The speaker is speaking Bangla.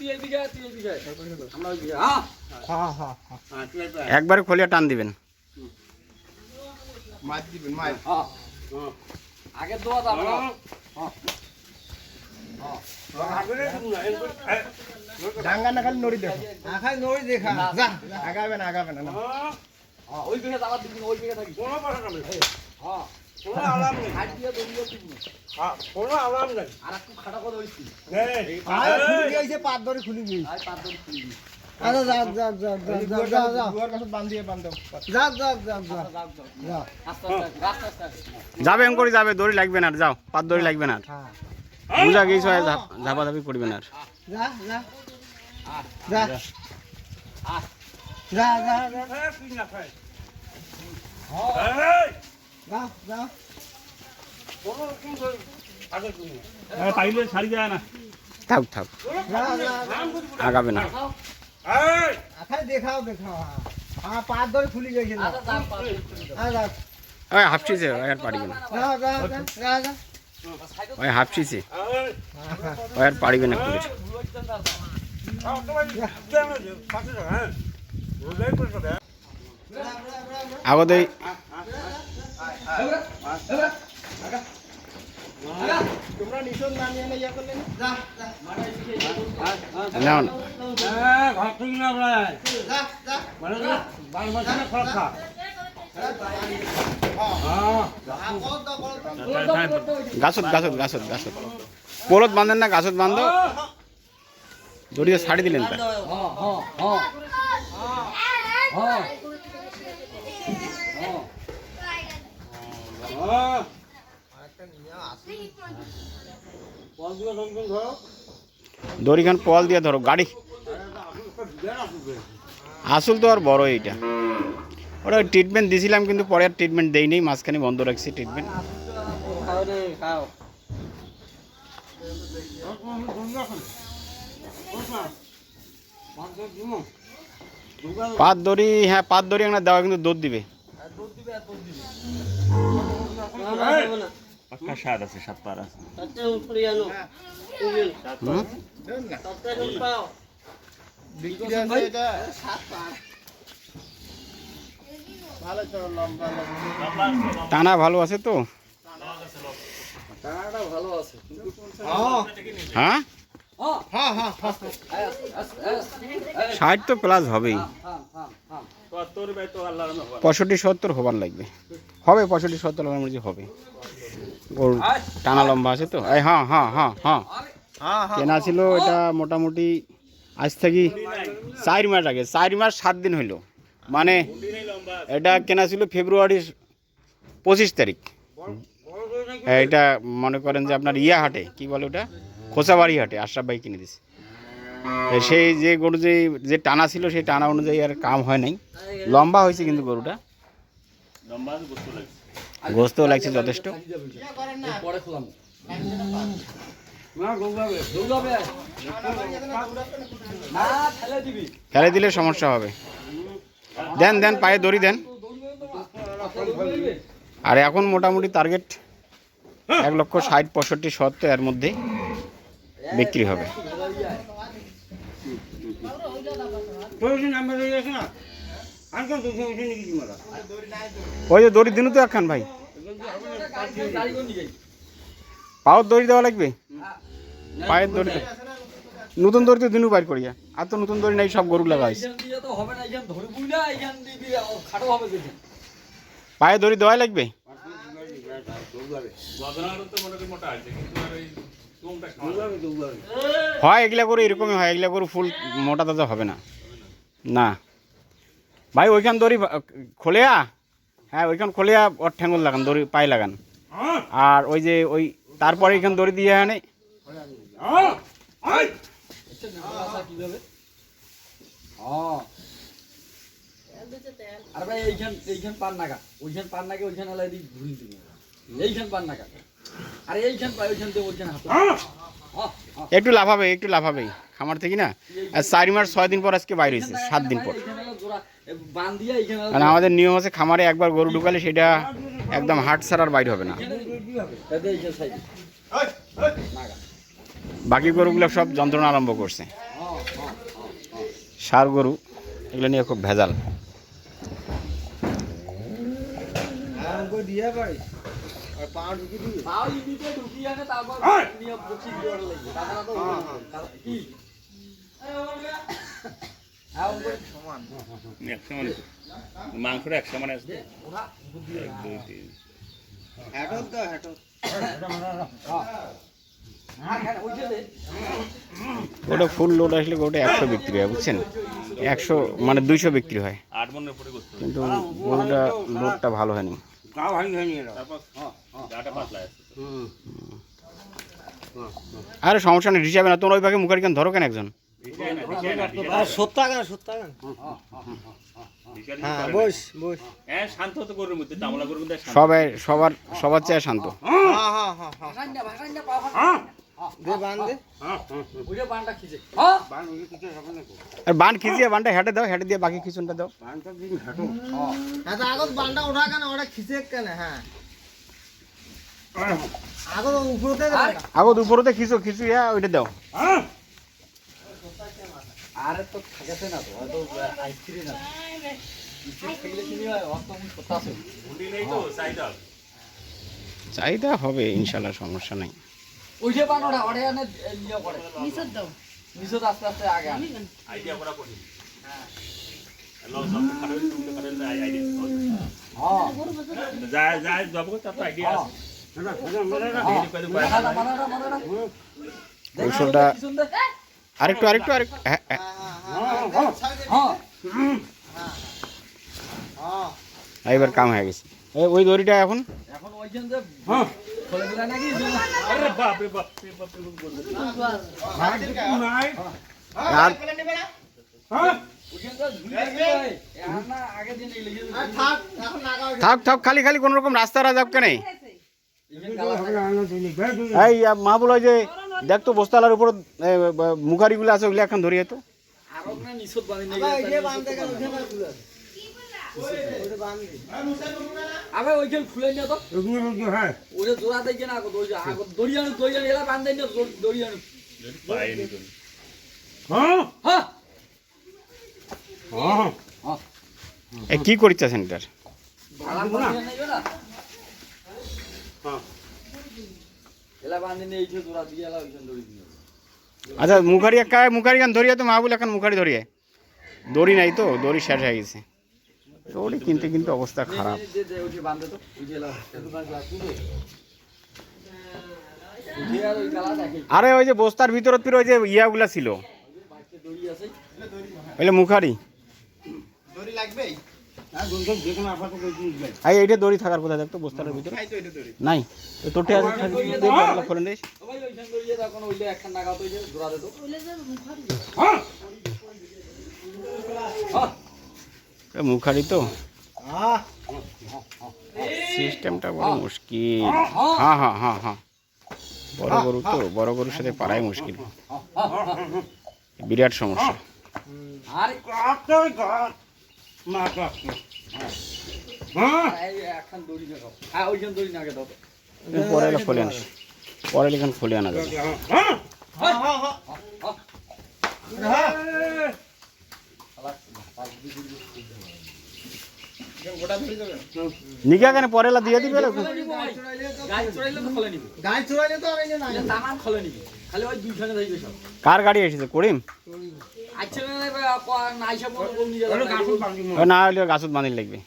একবার আয়। একবারে খোলিয়া টান দিবেন। মাছ দিবেন মাছ হ্যাঁ, হ্যাঁ। আগে দোয়া দাও না। ডাঙ্গা না খালি নড়ি দেখো। আখাই নড়ি দেখা। যা আগাবে না আগাবে না না। হ্যাঁ, ওই দিকে যাবার দিবি না, ওই দিকে থাকিস। হ্যাঁ। হাত দিয়ে দড়িয়ে দিবি। আর একটু খাটা করে ধরিস তুই। আয় খুলি গিয়েছে পাত ধরে খুলি গিয়েছে পাত ধরে খুলি দিবি। যাক যাক যাক যাক যাক যাক যাক দুয়ার কাছে বান্ধ দিয়ে বান্ধ যাক যাক যাক যাক যাও, যাও। যাক আস্তে আস্তে আস্তে, আস্তে আস্তে আস্তে। যাবে এম করে যাবে দড়ি লাগবে না আর যাও। পাত দড়ি লাগবে না আর। হ্যাঁ। বুঝা গেছ ঝাপা ঝাপি করবে না আর। যা যা। যা। যা যা যা যা যা পাইলে ছাড়ি যায় না থাক থাক। আগাবে না। আখাই দেখাও দেখাও হ্যাঁ। পাত ধরে খুলি গেছে না। আচ্ছা। হ্যাঁ ওই হাফছিছে আর পারিবে না ওই হাফছিছে ওই আর পারিবে না করে আগতে গাছত গাছত গাছত গাছত। পোলত বাঁধেন না গাছত বান্ধ? দড়িয়ে ছাড়ি দিলেন তা হ্যাঁ, হ্যাঁ, হ্যাঁ। হ্যাঁ। হ্যাঁ। দড়িখান পল দিয়ে ধরো, গাড়ি। আসল তো আর বড় এইটা। ওটা ট্রিটমেন্ট দিছিলাম, কিন্তু পরে আর ট্রিটমেন্ট দেইনি, মাঝখানে বন্ধ রাখছি ট্রিটমেন্ট পাত দড়ি হ্যাঁ পাত দড়ি একটা দেওয়া কিন্তু দুধ দিবে। পাক্কা স্বাদ আছে পার আছে। লম্বা টানা ভালো আছে তো? হ্যাঁ। হ্যাঁ? হ্যাঁ, হ্যাঁ হ্যাঁ। ষাট তো প্লাস হবেই। পঁয়ষট্টি, সত্তর হবার লাগবে। হবে পঁয়ষট্টি, সত্তর আমার মধ্যে হবে। ওর টানা লম্বা আছে তো? এই হ্যাঁ হ্যাঁ হ্যাঁ হ্যাঁ। কেনা ছিল এটা মোটামুটি আজ থেকে চার মাস আগে, চার মাস সাত দিন হইল। মানে এটা কেনা ছিল ফেব্রুয়ারির পঁচিশ তারিখ। এটা মনে করেন যে আপনার ইয়া হাটে কি বলে ওটা? খোসাবাড়ি হাটে, আশরাফ ভাই কিনে দিছে। সেই যে গরু যে যে টানা ছিল, সেই টানা অনুযায়ী আর কাম হয় নাই। লম্বা হয়েছে কিন্তু গরুটা। বস্তু লাগছে যথেষ্ট। ফেলে দিলে সমস্যা হবে। দেন দেন, পায়ে দড়ি দেন। আর এখন মোটামুটি টার্গেট এক লক্ষ ষাট, পঁয়ষট্টি, সত্তর এর মধ্যে বিক্রি হবে। ওই যে দড়ি দিনু তো একখান ভাই। পাওয়ার দড়ি দেওয়া লাগবে? পায়ের দড়ি নতুন দড়ি তো দিনু বাইর করিয়া। আর তো নতুন দড়ি নাই, সব গরু লাগা। পায়ে দড়ি দেওয়াই লাগবে? হয় এগুলা করে এরকমই হয়। এগুলা করে ফুল মোটা তাজা হবে না। না। ভাই, ওইখান দড়ি খোলেয়া হ্যাঁ ওইখান খোলেয়া ওর ঠ্যাঙ্গল লাগান, দড়ি, পায়ে লাগান। আর ওই যে ওই, তারপরে এখান দড়ি দিয়ে আনে। আরে ভাই, এইখান এইখান পান নাগা ওইখান পান নাগে ওইখান এইখান পান নাগা আরে এইখান পাই ওইখান দিয়ে ওইখান হাতে। হ্যাঁ, হ্যাঁ। একটু লাফাবে একটু লাফাবে খামার থেকে না? আর চার মাস ছয় দিন পর আজকে বাইরে হয়েছে সাত দিন পর। কারণ আমাদের নিয়ম আছে খামারে একবার গরু ঢুকালে সেটা একদম হাট ছাড়ার বাইরে হবে না। বাকি গরুগুলো সব যন্ত্রণা আরম্ভ করছে। হ্যাঁ সার গরু এগুলো নিয়ে খুব ভেজাল। দিয়ে আর পা ঢুকি দিবি? তাও ইদিতে ঢুকিয়ে আনে তারপর নিয়ে বসি দিয়ে ওটা লাগবে। তাছাড়া তো কি? হ্যাঁ সমান। একশো মানে মাংসটা মানে এক দুই তিন। হ্যাটত দাও হ্যাটত হ্যাঁ হ্যাঁ ওই যে দে। ওটা ফুল লোড আসলে ওটা একশো বিক্রি হয় বুঝছেন? একশো মানে দুইশো বিক্রি হয়। আট পরে কিন্তু গরুটা লোডটা ভালো হয়নি তারপর গাটা পাতলা আছে আরে সমস্যা নেই হিসাবে না তোমরা ওই পাখি মুখারি কেন? ধরো কেন একজন? হ্যাঁ হ্যাঁ। সবাই সবার সবার চেয়ে শান্ত। হ্যাঁ হ্যাঁ হ্যাঁ হ্যাঁ। হ্যাঁ? আর বান খিচিয়ে বানটা হেঁটে দাও হেঁটে দিয়ে বাকি খিচুনটা দাও। হ্যাঁ আগত বানটা ওঠা কেন? ওটা খিচে কেন? হ্যাঁ। আগত উপরতে উপরতে খিচো খিচুইয়া ওইটা দাও। আরে তো থাকেছে না তো হয়তো আইসক্রিম না হয় তো চাহিদা হবে। ইনশাল্লাহ সমস্যা নাই। ওই যে বানোটা ওরে আনে নিয়ে পড়ে নিচত দাও। আস্তে আস্তে আগে আইডিয়া করা লস তুমি খারাপ আইডিয়া হ্যাঁ যায় যায় যাব তারপর আইডিয়া হ্যাঁ আছে কৌশলটা- আরেকটু আরেকটু আরেকটু হ্যাঁ হ্যাঁ হ্যাঁ এবার কাম হয়ে গেছে ওই দড়িটা এখন এখন ওইখান হয়। থাক থাক, খালি খালি, কোনো রকম রাস্তা রাজাব থাকে। এই মাহবুল ওই যে দেখ তো বস্তালার উপর মুখারিগুলো আছে ওগুলো এখন ধরিয়ে তো আবে ওইখান খুলে নিয়ে জোড়া দেখে না এলা বান্ধে নিয়ে হ্যাঁ। কি করিচ্ছে সেন্টার আচ্ছা মুখারি একা মুখারি গান ধরিয়ে তো মাহবুল এখন মুখারি ধরিয়ে দড়ি নাই তো দড়ি শেষ হয়ে গেছে। দড়ি কিনতে কিন্তু অবস্থা খারাপ আর ওই যে বস্তার ভিতরত ফির ওই যে ইয়াগুলা ছিল। বাইকে দড়ি ওইলে মুখারি দড়ি লাগবেই। আই এইটা দড়ি থাকার কথা দেখতো বস্তার ভিতরে। নাই তো তোটে আছে দে বাবলা খোলেন একখান নাগাও তো ওই যে জোড়া দে তো ওইলে যে মুখারি। হ্যাঁ? মুখারি তো। আহ সিস্টেমটা বড় মুশকিল। হ্যাঁ হ্যাঁ। হ্যাঁ হ্যাঁ বড় গরু তো বড় গরুর সাথে পারাই মুশকিল। বিরাট সমস্যা। আরে। দড়ি হ্যাঁ ওইখান দড়ি নাগে দাও। পরে খোলে এখান খুলে আনা যাবে। হ্যাঁ হ্যাঁ হ্যাঁ হ্যাঁ গোটা ধরে যাবে। নিগা কেন? পরে দিয়ে দিবে কার গাড়ি এসেছে? করিম। না না হলে গাছত বান্ধি লাগবে